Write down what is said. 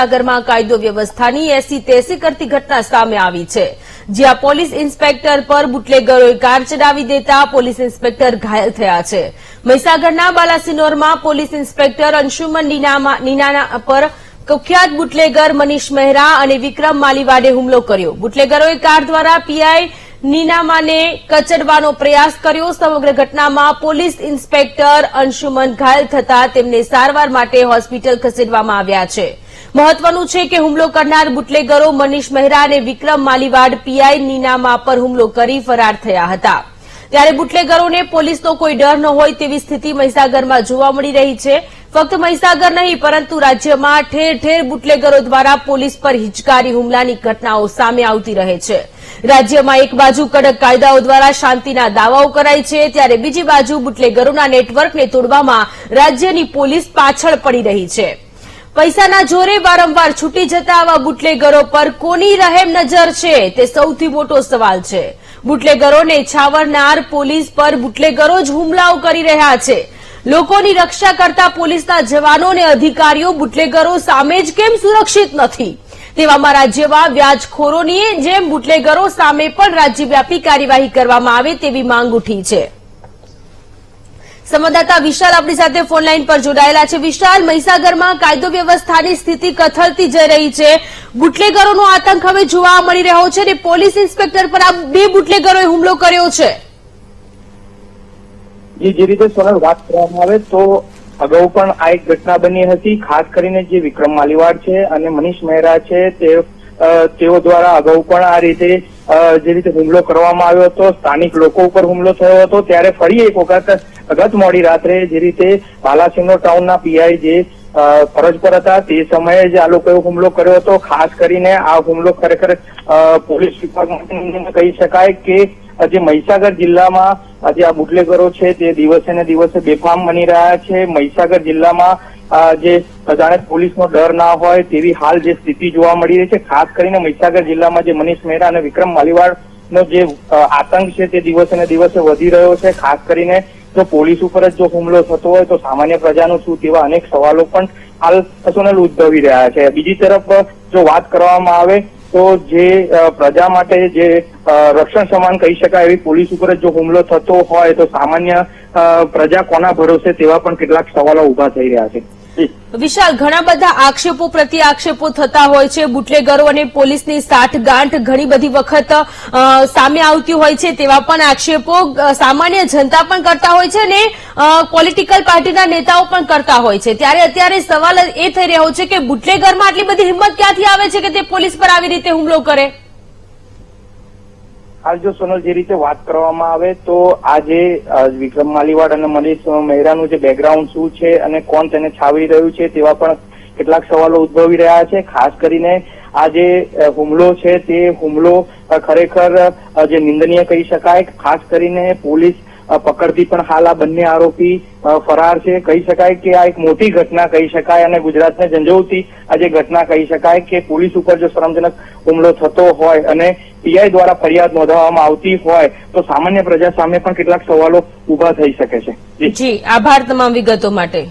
સાગરમાં કાયદો વ્યવસ્થાની એસી તેસી કરતી ઘટના સામે આવી છે, જ્યાં પોલીસ ઇન્સ્પેક્ટર પર બુટલેગરોએ કાર ચડાવી દેતા પોલીસ ઇન્સ્પેક્ટર ઘાયલ થયા છે. મહીસાગરના બાલાસિનોરમાં પોલીસ ઇન્સ્પેક્ટર અંશુમન નીનાના પર કુખ્યાત બુટલેગર મનીષ મહેરા અને વિક્રમ માલીવાડે હુમલો કર્યો. બુટલેગરોએ કાર દ્વારા પીઆઈ નીનામાને કચડવાનો પ્રયાસ કર્યો. સમગ્ર ઘટનામાં પોલીસ ઇન્સ્પેક્ટર અંશુમન ઘાયલ થતા તેમને સારવાર માટે હોસ્પિટલ ખસેડવામાં આવ્યા છે. મહત્વનું છે કે હુમલો કરનાર બુટલેગરો મનીષ મહેરા અને વિક્રમ માલીવાડ પીઆઈ નીનામા પર હુમલો કરી ફરાર થયા હતા. ત્યારે બુટલેગરોને પોલીસનો કોઈ ડર ન હોય તેવી સ્થિતિ મહીસાગરમાં જોવા મળી રહી છે. ફક્ત મહીસાગર નહીં, પરંતુ રાજ્યમાં ઠેર ઠેર બુટલેગરો દ્વારા પોલીસ પર હિચકારી હુમલાની ઘટનાઓ સામે આવતી રહે છે. રાજ્યમાં એક બાજુ કડક કાયદાઓ દ્વારા શાંતિના દાવાઓ કરાય છે, ત્યારે બીજી બાજુ બુટલેગરોના નેટવર્કને તોડવામાં રાજ્યની પોલીસ પાછળ પડી રહી છે. પૈસાના જોરે વારંવાર છૂટી જતા આવા બુટલેગરો પર કોની રહેમ નજર છે તે સૌથી મોટો સવાલ છે. બુટલેગરોને છાવરનાર પોલીસ પર બુટલેગરો જ હુમલાઓ કરી રહ્યા છે. લોકોની રક્ષા કરતા પોલીસના જવાનો અને અધિકારીઓ બુટલેગરો સામે જ કેમ સુરક્ષિત નથી? તેવામાં રાજ્યમાં વ્યાજખોરોની જેમ બુટલેગરો સામે પણ રાજ્યવ્યાપી કાર્યવાહી કરવામાં આવે તેવી માંગ ઉઠી છે. સંવાદદાતા વિશાલ આપણી સાથે ફોનલાઈન પર જોડાયેલા છે. વિશાલ, મહીસાગરમાં કાયદો વ્યવસ્થાની સ્થિતિ કથળતી જઈ રહી છે. બુટલેગરોનો આતંક હવે જોવા મળી રહ્યો છે અને પોલીસ ઇન્સ્પેક્ટર પર આ બે બુટલેગરોએ હુમલો કર્યો છે. જે રીતે સોનલ વાત કરવામાં આવે તો અગાઉ પણ આ એક ઘટના બની હતી. ખાસ કરીને જે વિક્રમ માલીવાડ છે અને મનીષ મહેરા છે, તે તેઓ દ્વારા અગાઉ પણ આ રીતે જે રીતે હુમલો કરવામાં આવ્યો હતો, સ્થાનિક લોકો ઉપર હુમલો થયો હતો, ત્યારે ફરી એક વખત ગત મોડી રાત્રે જે રીતે બાલાસિનોર ટાઉનના પીઆઈ જે ફરજ પર હતા, તે સમયે જ આ લોકોએ હુમલો કર્યો હતો. ખાસ કરીને આ હુમલો ખરેખર પોલીસ વિભાગ કહી શકાય કે જે મહીસાગર જિલ્લામાં આજે આ બુટલેગરો છે તે દિવસે ને દિવસે બેફામ બની રહ્યા છે. મહીસાગર જિલ્લામાં જે જાણે પોલીસનો ડર ના હોય તેવી હાલ જે સ્થિતિ જોવા મળી રહી છે. ખાસ કરીને મહીસાગર જિલ્લામાં જે મનીષ મહેરા અને વિક્રમ માલીવાડ નો જે આતંક છે તે દિવસે ને દિવસે વધી રહ્યો છે. ખાસ કરીને જો પોલીસ ઉપર જ જો હુમલો થતો હોય તો સામાન્ય પ્રજાનું શું તેવા અનેક સવાલો પણ હાલ સોનલ ઉદ્ભવી રહ્યા છે. બીજી તરફ જો વાત કરવામાં આવે તો જે પ્રજા માટે જે રક્ષણ સમાન કહી શકાય એવી પોલીસ ઉપર જ હુમલો થતો હોય તો સામાન્ય પ્રજા કોના ભરોસે તેવા પણ કેટલાક સવાલો ઊભા થઈ રહ્યા છે. વિશાલ, ઘણા બધા આક્ષેપો પ્રતિ આક્ષેપો થતા હોય છે. બુટલેગરો અને પોલીસની સાઠગાંઠ ઘણી બધી વખત સામે આવતી હોય છે તેવા પણ આક્ષેપો સામાન્ય જનતા પણ કરતા હોય છે અને પોલિટિકલ પાર્ટીના નેતાઓ પણ કરતા હોય છે. ત્યારે અત્યારે સવાલ એ થઈ રહ્યો છે કે બુટલેગરમાં આટલી બધી હિંમત ક્યાંથી આવે છે કે તે પોલીસ પર આવી રીતે હુમલો કરે? હાલ જો સોનલ જે રીતે વાત કરવામાં આવે તો અ, વિક્રમ માલીવાડ અને મનીષ મહેરાનું જે બેકગ્રાઉન્ડ શું છે અને કોણ તેને છાવી રહ્યું છે તેવા પણ કેટલાક સવાલો ઉદ્ભવી રહ્યા છે. ખાસ કરીને આ જે હુમલો છે તે હુમલો ખરેખર જે નિંદનીય કહી શકાય. ખાસ કરીને પોલીસ અ, પકડતી પણ હાલ આ બંને આરોપી ફરાર છે. કહી શકાય કે આ એક મોટી ઘટના કહી શકાય અને ગુજરાતને ઝંઝોવતી આ જે ઘટના કહી શકાય કે પોલીસ ઉપર જો શરમજનક હુમલો થતો હોય અને પીઆઈ દ્વારા ફરિયાદ નોંધાવવામાં આવતી હોય તો સામાન્ય પ્રજા સામે પણ કેટલાક સવાલો ઊભા થઈ શકે છે. જી આભાર તમામ વિગતો માટે.